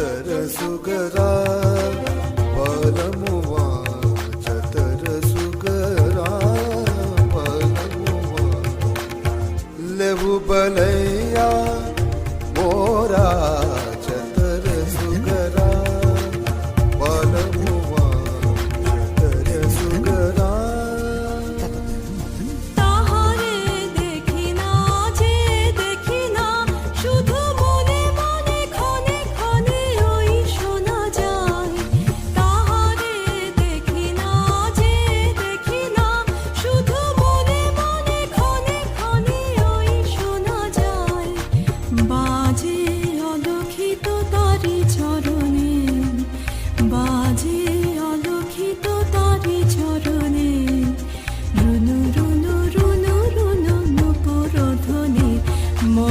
ചതരസുഗരാ ബലമുവാ ചതരസുഗരാ ബലമുവാ ലഘുബലയ്യ മോരാ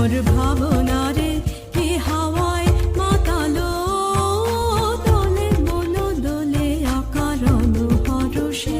তোর ভাবনারে কি হাওয়ায় মাতালো। দোলে মন দোলে অকারণ হরষে